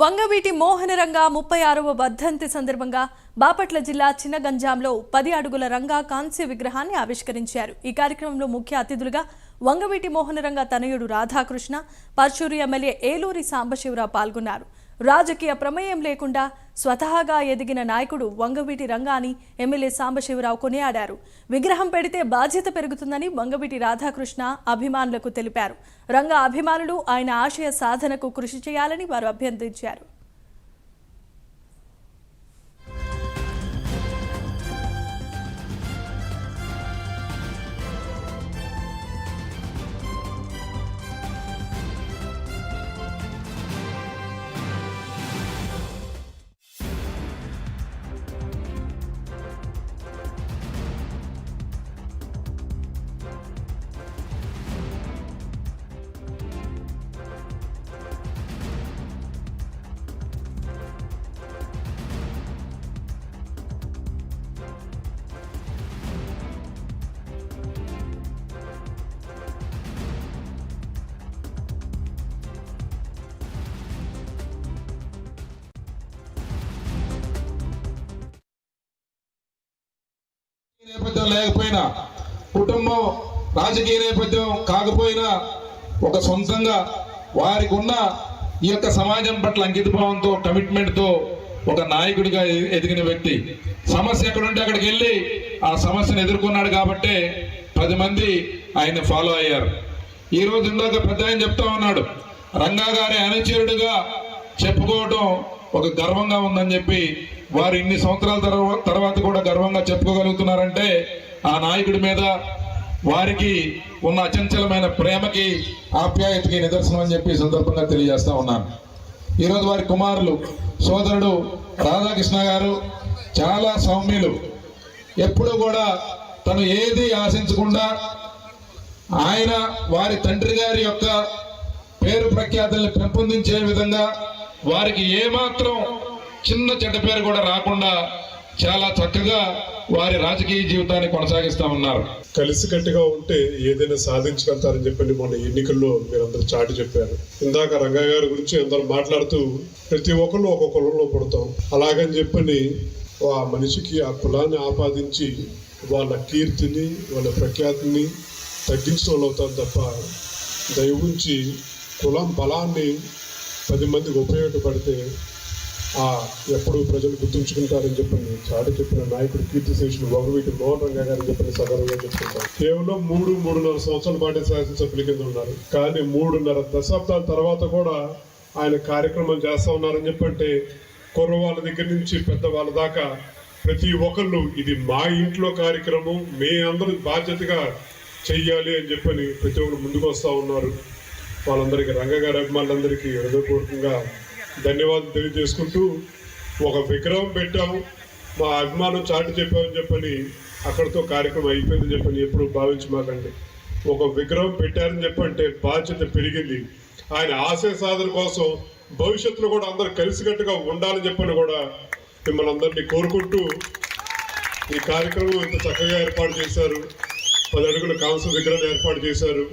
వంగవీటి మోహనరంగ ముప్పై ఆరవ వర్ధంతి సందర్భంగా బాపట్ల జిల్లా చిన్నగంజాంలో పది అడుగుల రంగా కాంస్య విగ్రహాన్ని ఆవిష్కరించారు. ఈ కార్యక్రమంలో ముఖ్య అతిథులుగా వంగవీటి మోహనరంగ తనయుడు రాధాకృష్ణ పర్చూరు ఎమ్మెల్యే ఏలూరి సాంబశివరావు పాల్గొన్నారు. రాజకీయ ప్రమేయం లేకుండా స్వతహాగా ఎదిగిన నాయకుడు వంగవీటి రంగాని ఎమ్మెల్యే సాంబశివరావు కొనియాడారు. విగ్రహం పెడితే బాధ్యత పెరుగుతుందని వంగవీటి రాధాకృష్ణ అభిమానులకు తెలిపారు. రంగా అభిమానులు ఆయన ఆశయ సాధనకు కృషి చేయాలని వారు అభ్యర్థించారు. నేపథ్యం లేకపోయినా కుటుంబం రాజకీయ నేపథ్యం కాకపోయినా ఒక సొంతంగా వారికి ఉన్న ఈ యొక్క సమాజం పట్ల అంకితభావంతో కమిట్మెంట్తో ఒక నాయకుడిగా ఎదిగిన వ్యక్తి. సమస్య ఎక్కడుంటే అక్కడికి వెళ్ళి ఆ సమస్యను ఎదుర్కొన్నాడు కాబట్టే పది మంది ఆయన ఫాలో అయ్యారు. ఈ రోజు ఇందాక పెద్ద ఆయన చెప్తా ఉన్నాడు రంగా గారి అనుచరుడుగా చెప్పుకోవటం ఒక గర్వంగా ఉందని చెప్పి వారు ఇన్ని సంవత్సరాల తర్వాత కూడా గర్వంగా చెప్పుకోగలుగుతున్నారంటే ఆ నాయకుడి మీద వారికి ఉన్న అచంచలమైన ప్రేమకి ఆప్యాయతకి నిదర్శనం అని చెప్పి సందర్భంగా తెలియజేస్తా ఉన్నాను. ఈరోజు వారి కుమారులు సోదరుడు రాధాకృష్ణ గారు చాలా సౌమ్యులు. ఎప్పుడు కూడా తను ఏది ఆశించకుండా ఆయన వారి తండ్రి గారి యొక్క పేరు ప్రఖ్యాతుల్ని పెంపొందించే విధంగా వారికి ఏమాత్రం చిన్న చెడ్డ పేరు కూడా రాకుండా చాలా చక్కగా వారి రాజకీయ జీవితాన్ని కొనసాగిస్తా ఉన్నారు. కలిసికట్టుగా ఉంటే ఏదైనా సాధించగలుగుతారని చెప్పి మొన్న ఎన్నికల్లో మీరందరూ చాటి చెప్పారు. ఇందాక రంగా గారి గురించి అందరూ మాట్లాడుతూ ప్రతి ఒక్కళ్ళు ఒక కులంలో పుడతాం. అలాగని చెప్పని ఆ మనిషికి ఆ కులాన్ని ఆపాదించి వాళ్ళ కీర్తిని వాళ్ళ ప్రఖ్యాతిని తగ్గించడం అవుతారు తప్ప దయవుంచి కులం బలాన్ని పది మందికి ఉపయోగపడితే ఆ ఎప్పుడు ప్రజలు గుర్తుంచుకుంటారని చెప్పని చాటి చెప్పిన నాయకుడు కీర్తి శేషులు వంగవీటి మోహన్ రంగా గారు చెప్పిన సగర్వంగా చెప్పుకుంటారు కేవలం మూడు మూడున్నర సంవత్సరాల పాటు శాసనసభ్యుల కింద ఉన్నారు. కానీ మూడున్నర దశాబ్దాల తర్వాత కూడా ఆయన కార్యక్రమం చేస్తా ఉన్నారని చెప్పంటే కుర్రవాళ్ళ దగ్గర నుంచి పెద్దవాళ్ళ దాకా ప్రతి ఒక్కళ్ళు ఇది మా ఇంట్లో కార్యక్రమం మే అందరూ బాధ్యతగా చెయ్యాలి అని చెప్పని ప్రతి ఒక్కరు ముందుకు వస్తూ ఉన్నారు. వాళ్ళందరికీ రంగగారి అభిమానులందరికీ హృదయపూర్వకంగా ధన్యవాదాలు తెలియజేసుకుంటూ ఒక విగ్రహం పెట్టాము మా అభిమానం చాటి చెప్పామని చెప్పని అక్కడితో కార్యక్రమం అయిపోయిందని చెప్పని ఎప్పుడు భావించమాకండి ఒక విగ్రహం పెట్టారని చెప్పంటే బాధ్యత పెరిగింది. ఆయన ఆశయ సాధన కోసం భవిష్యత్తులో కూడా అందరు కలిసికట్టుగా ఉండాలని చెప్పని కూడా మిమ్మల్ని అందరినీ కోరుకుంటూ ఈ కార్యక్రమం ఇంత చక్కగా ఏర్పాటు చేశారు. పది అడుగుల కాంస విగ్రహం ఏర్పాటు చేశారు.